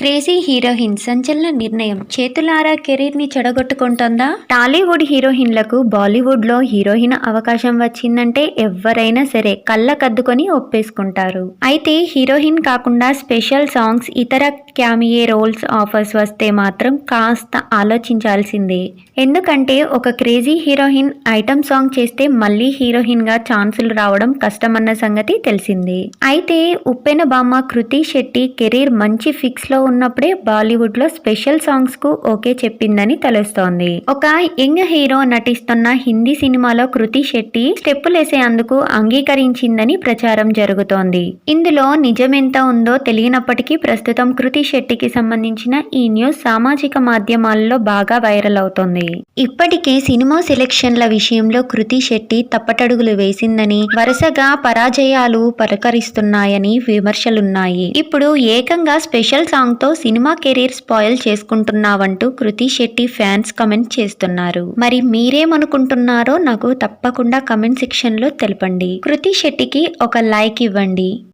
Crazy heroine సంచలన నిర్ణయం. చేతులారా కెరీర్ని చెడగొట్టుకుంటుందా? టాలీవుడ్ హీరోయిన్లకు బాలీవుడ్లో హీరోయిన్ అవకాశం వచ్చిందంటే ఎవరైనా సరే కళ్ళ కద్దుకొని ఒప్పేసుకుంటారు. అయితే హీరోయిన్ కాకుండా స్పెషల్ సాంగ్స్ ఇతర క్యామియే రోల్స్ ఆఫర్స్ వస్తే మాత్రం కాస్త ఆలోచించాల్సిందే. ఎందుకంటే ఒక క్రేజీ హీరోయిన్ ఐటమ్ సాంగ్ చేస్తే మళ్ళీ హీరోయిన్గా ఛాన్సులు రావడం కష్టమన్న సంగతి తెలిసిందే. అయితే ఉప్పెన బామ్మ కృతి శెట్టి కెరీర్ మంచి ఫిక్స్లో ఉన్నప్పుడే బాలీవుడ్లో స్పెషల్ సాంగ్స్కు ఓకే చెప్పిందని తెలుస్తోంది. ఒక యంగ్ హీరో నటిస్తున్న హిందీ సినిమాలో కృతి శెట్టి స్టెప్పులేసేందుకు అంగీకరించిందని ప్రచారం జరుగుతోంది. ఇందులో నిజమెంత ఉందో తెలియనప్పటికీ ప్రస్తుతం కృతి శెట్టికి సంబంధించిన ఈ న్యూస్ సామాజిక మాధ్యమాల్లో బాగా వైరల్ అవుతోంది. ఇప్పటికే సినిమా సెలెక్షన్ల విషయంలో కృతి శెట్టి తప్పటడుగులు వేసిందని వరుసగా పరాజయాలు పలకరిస్తున్నాయని విమర్శలున్నాయి. ఇప్పుడు ఏకంగా స్పెషల్ సాంగ్ తో సినిమా కెరీర్ స్పాయిల్ చేసుకుంటున్నావంటూ కృతి శెట్టి ఫ్యాన్స్ కమెంట్ చేస్తున్నారు. మరి మీరేమనుకుంటున్నారో నాకు తప్పకుండా కమెంట్ సెక్షన్లో తెలపండి. కృతి శెట్టికి ఒక లైక్ ఇవ్వండి.